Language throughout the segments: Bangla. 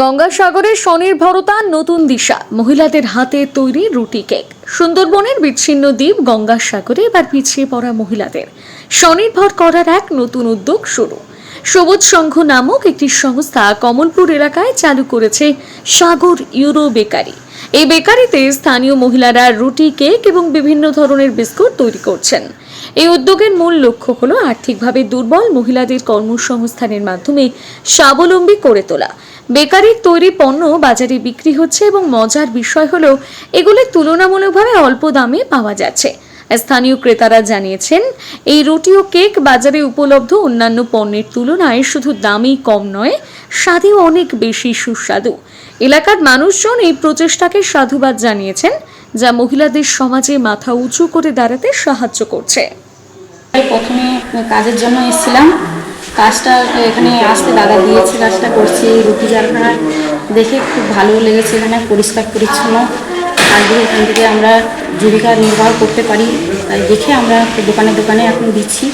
গঙ্গাসাগরের স্বনির্ভরতা নতুন দিশা। মহিলাদের হাতে তৈরি রুটি কেক। সুন্দরবনের বিচ্ছিন্ন দ্বীপ গঙ্গাসাগরে এবার পিছিয়ে পড়া মহিলাদের। স্বনির্ভর করার এক নতুন উদ্যোগ শুরু। সবুজ সংঘ নামক একটি সংস্থা কমলপুর এলাকায় চালু করেছে সাগর ইউরো বেকারি। এই বেকারিতে স্থানীয় মহিলারা রুটি, কেক এবং বিভিন্ন ধরনের বিস্কুট তৈরি করছেন। এই উদ্যোগের মূল লক্ষ্য হলো আর্থিকভাবে দুর্বল মহিলাদের কর্মসংস্থানের মাধ্যমে স্বাবলম্বী করে তোলা। বেকারির তৈরি পণ্য বাজারে বিক্রি হচ্ছে এবং মজার বিষয় হলো, এগুলি তুলনামূলকভাবে অল্প দামে পাওয়া যাচ্ছে। স্থানীয় ক্রেতারা জানিয়েছেন, এই রুটি ও কেক বাজারে উপলব্ধ অন্যান্য পণ্যের তুলনায় শুধু দামই কম নয়, স্বাদেও অনেক বেশি সুস্বাদু। এলাকার মানুষজন এই প্রচেষ্টাকে সাধুবাদ জানিয়েছেন, যা মহিলাদের সমাজে মাথা উঁচু করে দাঁড়াতে সাহায্য করছে। প্রথমে কাজের জন্য এসেছিলাম। কাজটা এখানে আসতে দাদা দিয়েছে কাজটা করছি রুটি জালনা দেখে খুব ভালো লেগেছে এখানে, পরিষ্কার, পরিচ্ছন্ন। আগে এখান থেকে আমরা জীবিকা নির্বাহ করতে পারি। তাই দেখে আমরা দোকানে দোকানে এখন দিচ্ছি।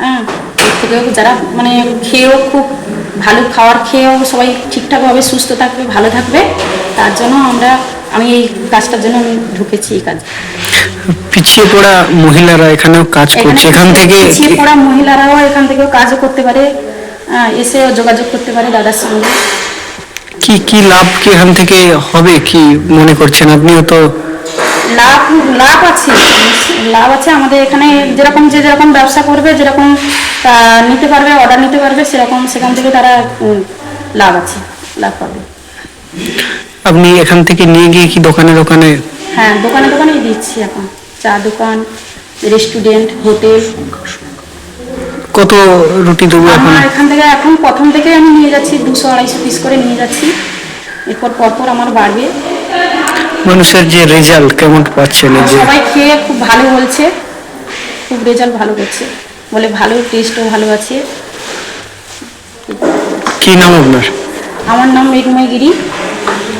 হ্যাঁ এর থেকেও যারা মানে খেয়েও খুব ভালো খাবার খেয়েও সবাই ঠিকঠাকভাবে সুস্থ থাকবে, ভালো থাকবে, তার জন্য আমরা আমি এই কাজটার জন্য আমি ঢুকেছি এই কাজ। পিছিয়ে পড়া মহিলারা এখানেও কাজ করছে এখান থেকে পিছিয়ে পড়া মহিলারাও এখান থেকেও কাজও করতে পারে এসে যোগাযোগ করতে পারে দাদার সঙ্গে। কি কি লাভ কি এখান থেকে হবে কি মনে করছেন আপনিও তো? লাভ লাভ আছে লাভ আছে আমাদের এখানে যেরকম যে যেরকম ব্যবসা করবে যেরকম নিতে পারবে অর্ডার নিতে পারবে সেরকম সেখান থেকে তারা লাভ আছে লাভ পাবে। আপনি এখান থেকে নিয়ে গিয়ে কি দোকানে দোকানে হ্যাঁ দোকানে দোকানেই দিচ্ছি এখন। চা দোকান রেস্টুরেন্ট হোটেল। কত রুটি দেবো এখন? আমার এখান থেকে এখন প্রথম থেকে আমি নিয়ে যাচ্ছি দুশো আড়াইশো পিস করে নিয়ে যাচ্ছি। এরপর পরপর আমার বাড়বে। মানুষের যে রেজাল্ট কেমন পাচ্ছেন এই যে সবাই খেয়ে খুব ভালো বলছে। খুব রেজাল্ট ভালো করছে। বলে ভালো টেস্টও ভালো আছে। কি নাম আপনার? আমার নাম মেঘময় গিরি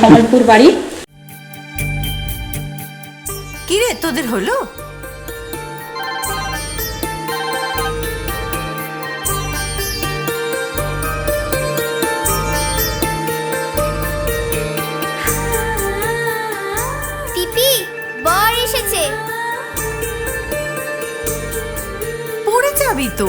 কমলপুর বাড়ি। কিরে তোদের হলো? পিপি বর এসেছে। পড়ে যাবি তো।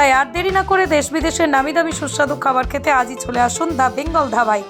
তাই আর দেরি না করে দেশ বিদেশের নামি দামি সুস্বাদু খাবার খেতে আজই চলে আসুন দ্য বেঙ্গল ধাবায়।